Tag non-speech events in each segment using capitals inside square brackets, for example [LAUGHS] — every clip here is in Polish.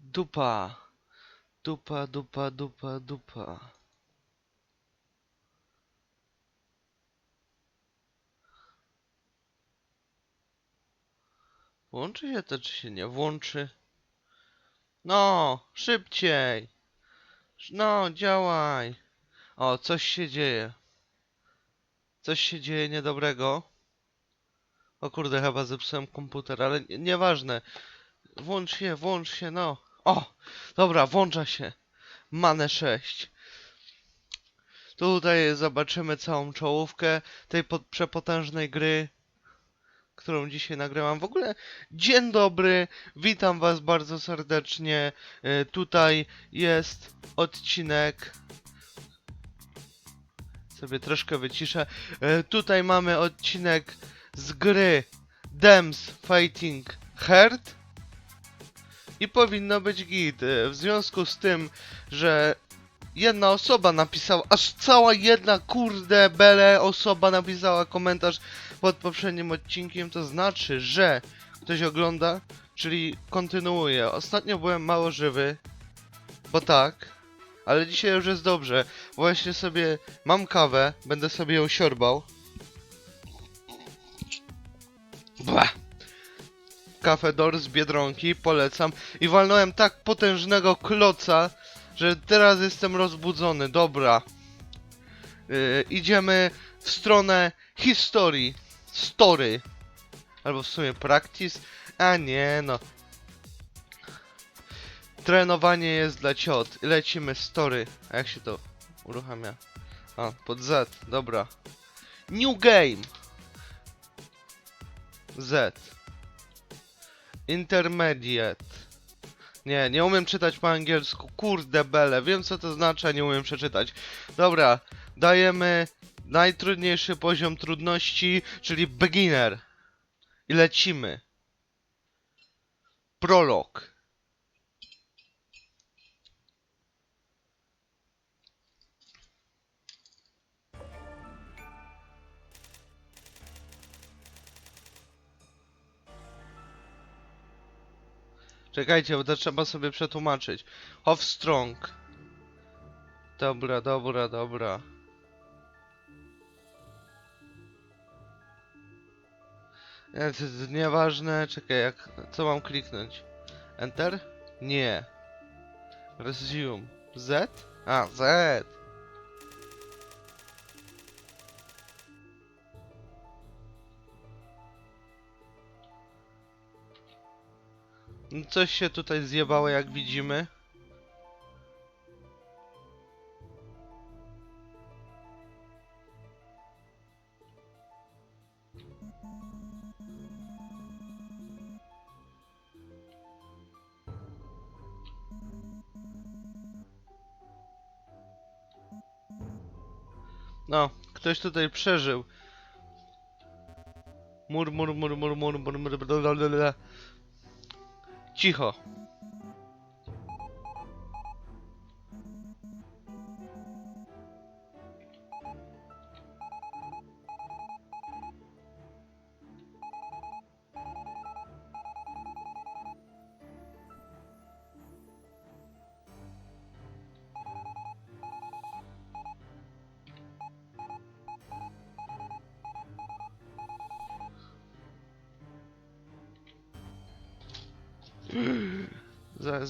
Dupa. Dupa, dupa, dupa, dupa. Włączy się to, czy się nie włączy? No, szybciej. No, działaj. O, coś się dzieje. Coś się dzieje niedobrego. O kurde, chyba zepsułem komputer, ale nie- nieważne. Włącz się, włącz się, no. O, dobra, włącza się. Mane 6. Tutaj zobaczymy całą czołówkę tej przepotężnej gry, którą dzisiaj nagrywam. W ogóle dzień dobry, witam was bardzo serdecznie. E, Tutaj jest odcinek. Sobie troszkę wyciszę. E, Tutaj mamy odcinek z gry Dems Fighting Heart. I powinno być git. E, W związku z tym, że jedna osoba napisała, aż cała jedna kurde bele osoba napisała komentarz pod poprzednim odcinkiem, to znaczy, że ktoś ogląda, czyli kontynuuje. Ostatnio byłem mało żywy, bo tak, ale dzisiaj już jest dobrze. Właśnie sobie mam kawę, będę sobie ją siorbał. Blah. Kafe Dor z Biedronki, polecam. I walnąłem tak potężnego kloca, że teraz jestem rozbudzony. Dobra. Yy, idziemy w stronę historii. Story. Albo w sumie practice. A nie no. Trenowanie jest dla ciot. Lecimy story. A jak się to uruchamia? A, pod Z. Dobra. New game. Z. Intermediate. Nie, nie umiem czytać po angielsku. Kurde bele, wiem co to znaczy, a nie umiem przeczytać. Dobra, dajemy najtrudniejszy poziom trudności, czyli beginner. I lecimy. Prolog. Czekajcie, bo to trzeba sobie przetłumaczyć. Hofstrong. Dobra, dobra, dobra. Nieważne. Czekaj, jak... Co mam kliknąć? Enter? Nie. Resume. Z? A, Z. Coś się tutaj zjebało, jak widzimy. No, ktoś tutaj przeżył. Mur, mur, mur, mur, mur, mur, mur, blablabla. Cicho.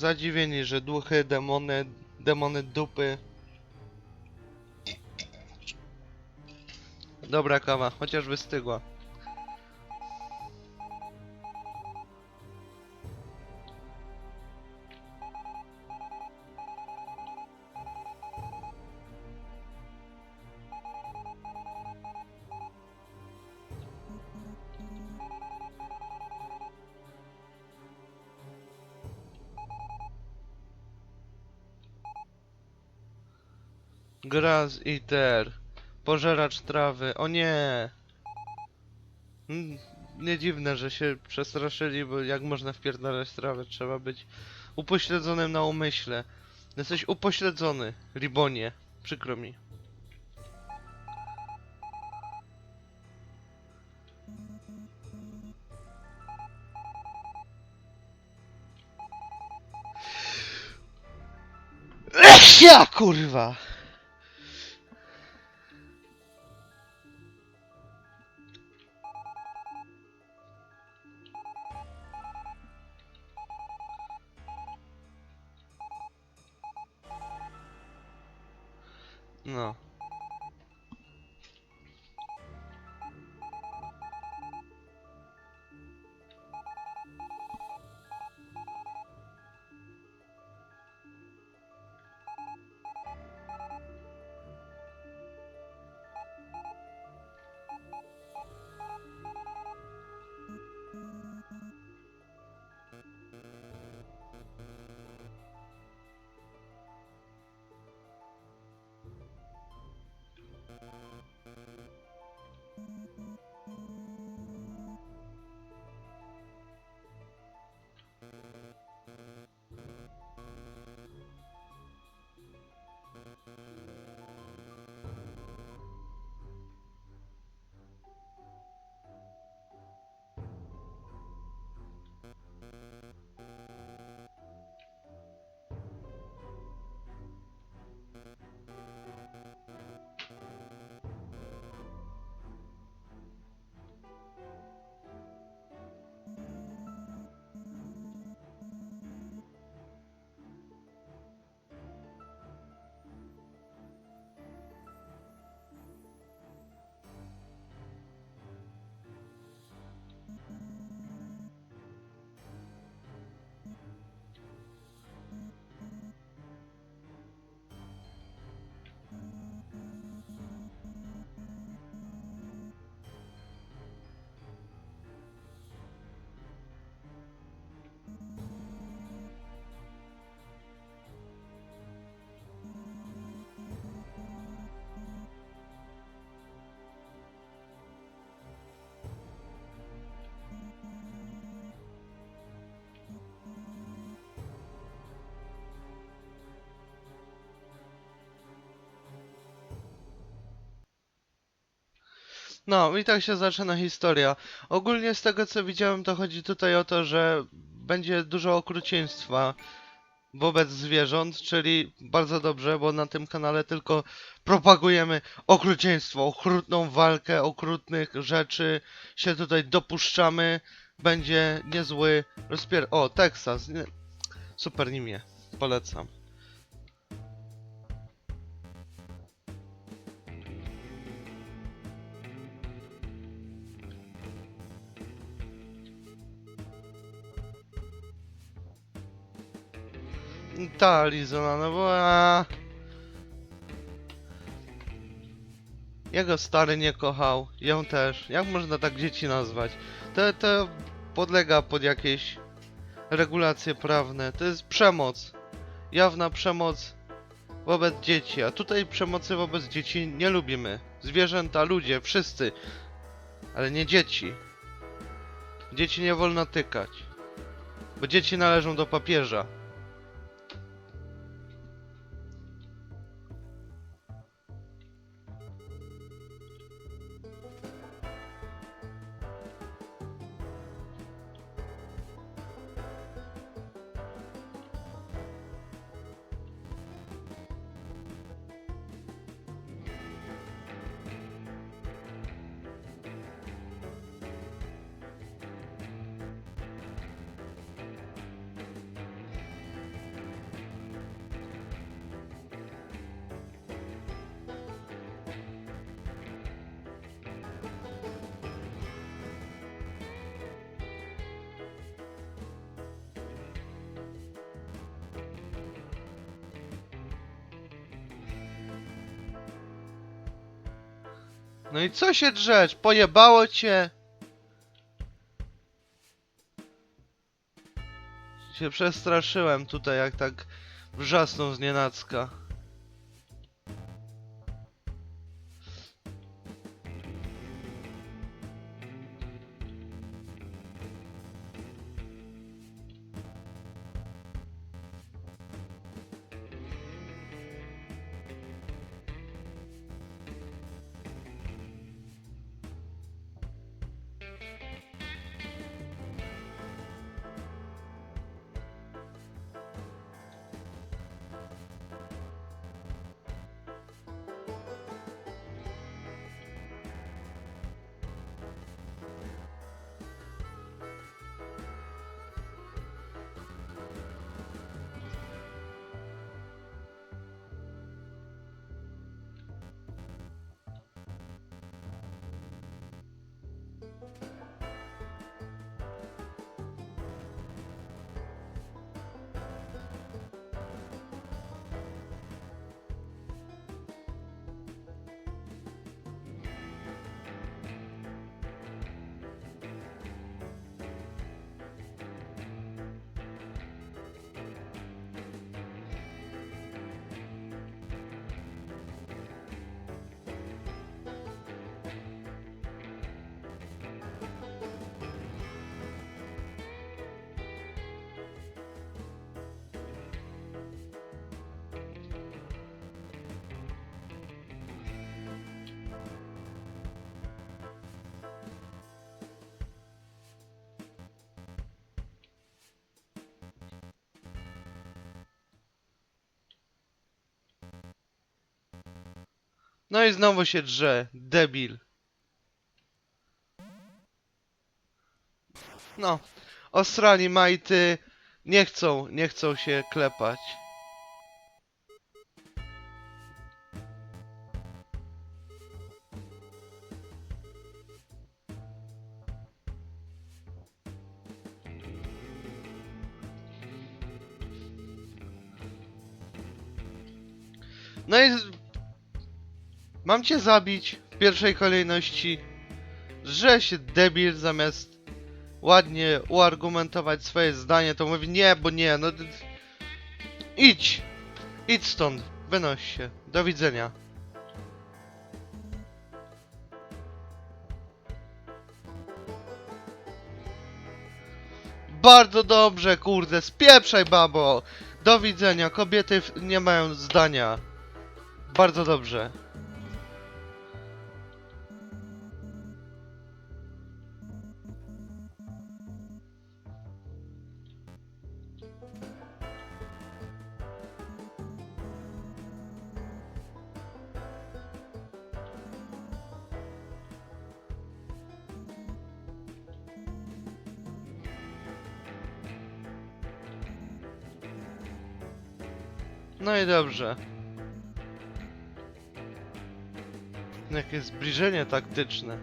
Zadziwieni, że duchy, demony, demony dupy. Dobra kawa, chociaż wystygła. Grass Eater. Pożeracz trawy. O nie! Hmm, nie dziwne, że się przestraszyli, bo jak można wpierdalać trawę? Trzeba być upośledzonym na umyśle. Jesteś upośledzony, Ribonie. Przykro mi. Ja kurwa! No i tak się zaczyna historia. Ogólnie z tego co widziałem, to chodzi tutaj o to, że będzie dużo okrucieństwa wobec zwierząt, czyli bardzo dobrze, bo na tym kanale tylko propagujemy okrucieństwo, okrutną walkę, okrutnych rzeczy się tutaj dopuszczamy. Będzie niezły rozpier... O. Nie... Super nimie. Polecam. Ta Arizona, no bo... A... Jego stary nie kochał, ją też. Jak można tak dzieci nazwać? To, to podlega pod jakieś regulacje prawne. To jest przemoc. Jawna przemoc wobec dzieci. A tutaj przemocy wobec dzieci nie lubimy. Zwierzęta, ludzie, wszyscy. Ale nie dzieci. Dzieci nie wolno tykać. Bo dzieci należą do papieża. No i co się drzeć? Pojebało cię? Się przestraszyłem tutaj, jak tak wrzasnął z nienacka. No i znowu się drze, debil. No, Australii majty nie chcą, nie chcą się klepać. No i mam cię zabić w pierwszej kolejności, że się debil zamiast ładnie uargumentować swoje zdanie, to mówi nie, bo nie, no idź, idź stąd, wynoś się, do widzenia. Bardzo dobrze, kurde, spieprzaj babo! Do widzenia, kobiety nie mają zdania. Bardzo dobrze. Dobrze. Jakie zbliżenie taktyczne.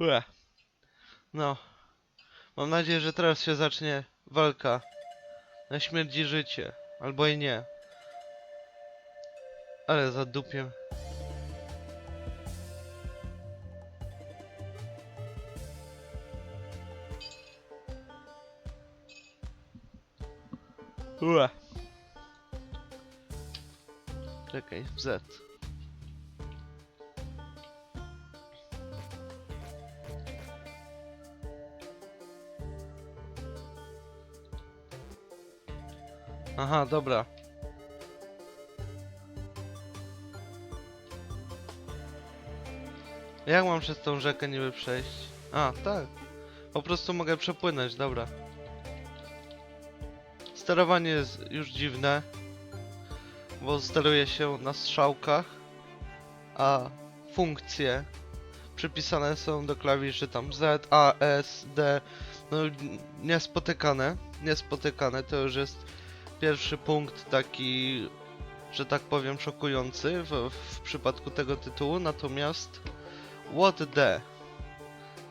Ue. No. Mam nadzieję, że teraz się zacznie walka na śmierć i życie. Albo i nie. Ale za dupiem. Ue. Czekaj, Z. Aha, dobra. Jak mam przez tą rzekę niby przejść? A, tak. Po prostu mogę przepłynąć, dobra. Sterowanie jest już dziwne, bo steruje się na strzałkach, a funkcje przypisane są do klawiszy tam Z, A, S, D, no niespotykane, niespotykane, to już jest pierwszy punkt taki, że tak powiem, szokujący w, w przypadku tego tytułu, natomiast what the?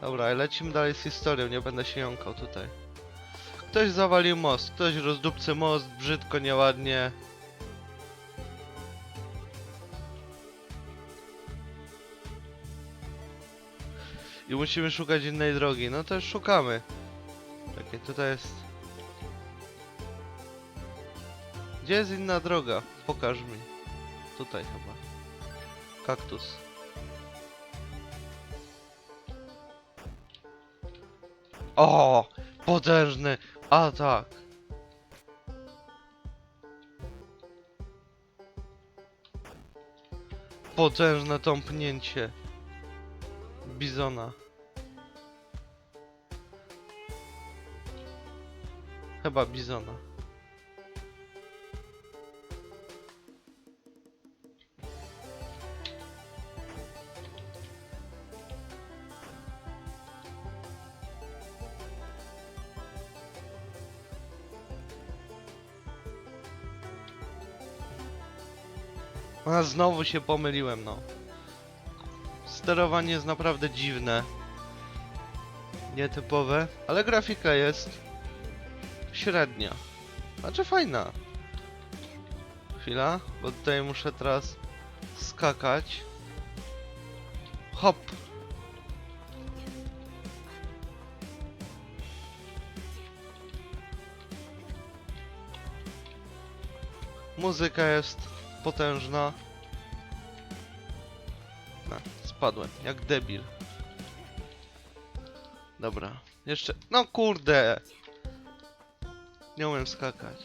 Dobra, lecimy dalej z historią, nie będę się jąkał tutaj. Ktoś zawalił most, ktoś rozdupcy most, brzydko, nieładnie. I musimy szukać innej drogi, no już szukamy. Czekaj, tutaj jest... Gdzie jest inna droga? Pokaż mi. Tutaj chyba. Kaktus. O! Potężny atak! Potężne tąpnięcie. Bizona. Chyba bizona. A znowu się pomyliłem, no. Sterowanie jest naprawdę dziwne. Nietypowe, ale grafika jest średnia. Znaczy fajna. Chwila, bo tutaj muszę teraz skakać. Hop. Muzyka jest potężna. No, spadłem, jak debil. Dobra, jeszcze... No kurde! Nie umiem skakać.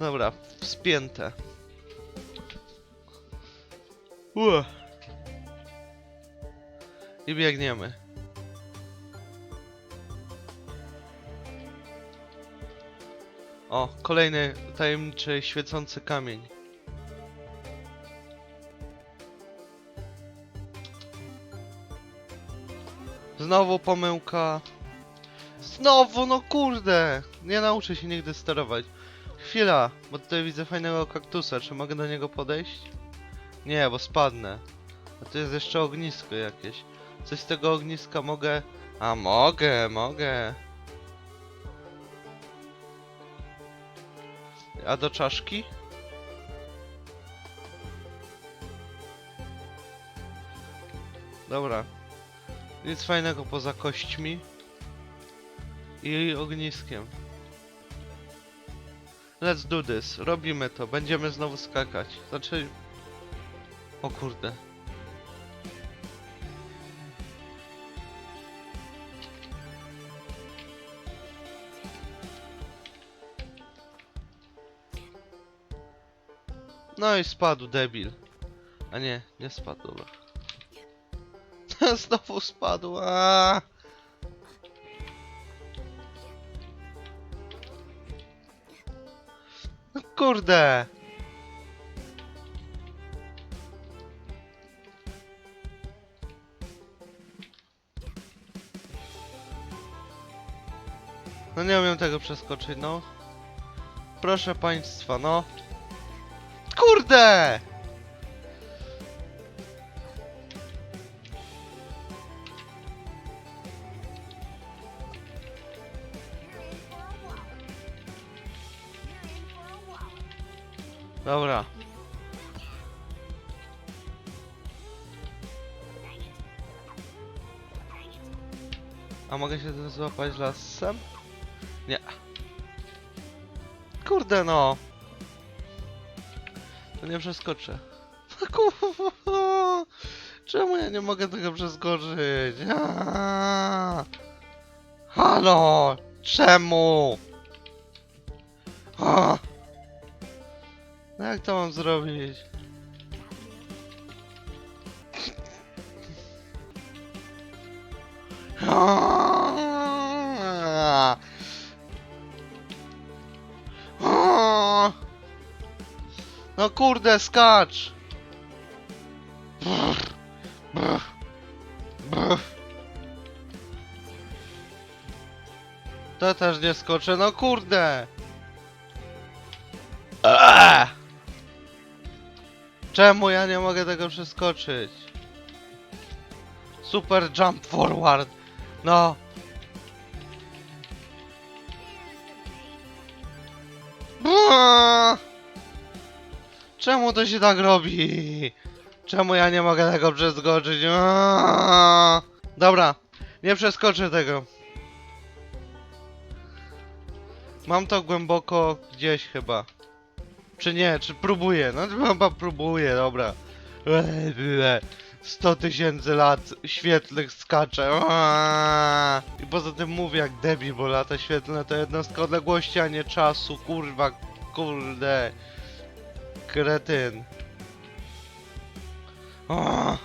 Dobra, wspięte. Ua. I biegniemy. O, kolejny tajemniczy świecący kamień. Znowu pomyłka. Znowu, no kurde! Nie nauczę się nigdy sterować. Chwila, bo tutaj widzę fajnego kaktusa. Czy mogę do niego podejść? Nie, bo spadnę. A tu jest jeszcze ognisko jakieś. Coś z tego ogniska mogę... A mogę, mogę. A do czaszki? Dobra. Nic fajnego poza kośćmi. I ogniskiem. Let's do this. Robimy to. Będziemy znowu skakać. Znaczy... O kurde. No i spadł debil. A nie, nie spadł, dobra. [LAUGHS] Znowu spadł. Aaaa! No kurde! No nie umiem tego przeskoczyć, no. Proszę państwa, no. Kurde! Dobra. A mogę się złapać lasem? Nie. Kurde no. To nie przeskoczę. [LAUGHS] Czemu ja nie mogę tego przeskoczyć? Halo! Czemu? No jak to mam zrobić? Aaaa. No kurde, skacz! Brr, brr, brr. To też nie skoczę, no kurde! Eee! Czemu ja nie mogę tego przeskoczyć? Super jump forward! No! Czemu to się tak robi? Czemu ja nie mogę tego przeskoczyć? Dobra, nie przeskoczę tego. Mam to głęboko gdzieś chyba. Czy nie, czy próbuję? No [LAUGHS] chyba próbuję, dobra. Eee, 100 tysięcy lat świetlnych skacze. I poza tym mówię jak debil, bo lata świetlne to jednostka odległości, a nie czasu. Kurwa, kurde. Kretyn. O!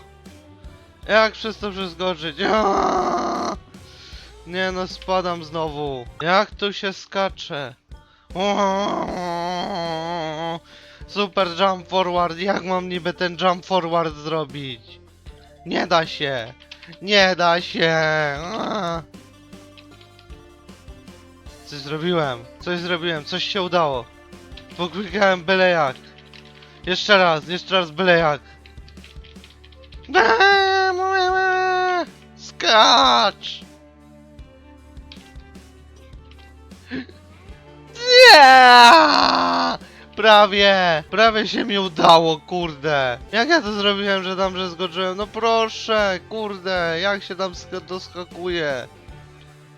Jak przez to przeskoczyć? O! Nie no, spadam znowu. Jak tu się skacze? O! Super jump forward. Jak mam niby ten jump forward zrobić? Nie da się. Nie da się. O! Coś zrobiłem. Coś zrobiłem. Coś się udało. Poklikałem byle jak. Jeszcze raz, jeszcze raz byle jak. Skacz! Nie! Prawie! Prawie się mi udało, kurde! Jak ja to zrobiłem, że tam przeskoczyłem? No proszę, kurde! Jak się tam sk- doskakuje?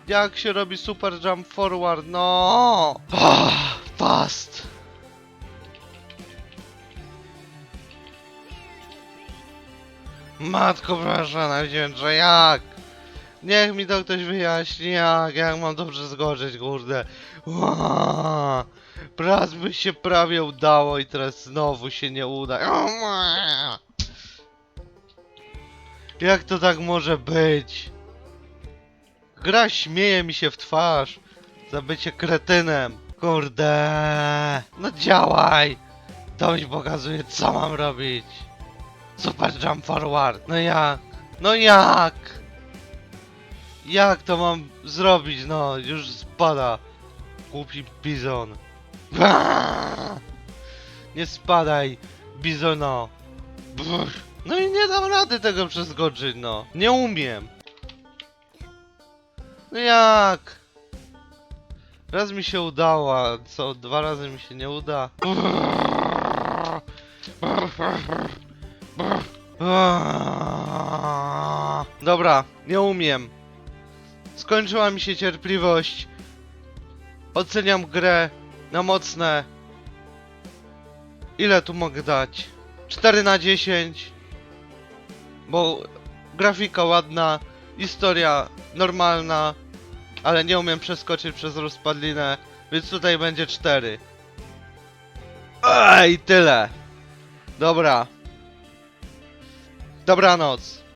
Jak się robi super jump forward? No! Ah, fast! Matko proszę, najwdzięczę, jak? Niech mi to ktoś wyjaśni, jak? Jak mam to przeskoczyć, kurde? Ła! Raz by się prawie udało i teraz znowu się nie uda. Jak to tak może być? Gra śmieje mi się w twarz za bycie kretynem. Kurde. No działaj. To mi pokazuje co mam robić. Super jump forward. No jak? No jak? Jak to mam zrobić? No, już spada. Głupi bizon. [LAUGHS] Nie spadaj, bizono. No i nie dam rady tego przeskoczyć, no. Nie umiem. No jak? Raz mi się udało, co dwa razy mi się nie uda. [LAUGHS] Dobra, nie umiem. Skończyła mi się cierpliwość. Oceniam grę na mocne. Ile tu mogę dać? 4 na 10. Bo grafika ładna, historia normalna, ale nie umiem przeskoczyć przez rozpadlinę, więc tutaj będzie 4. Ej, tyle. Dobra. Dobranoc.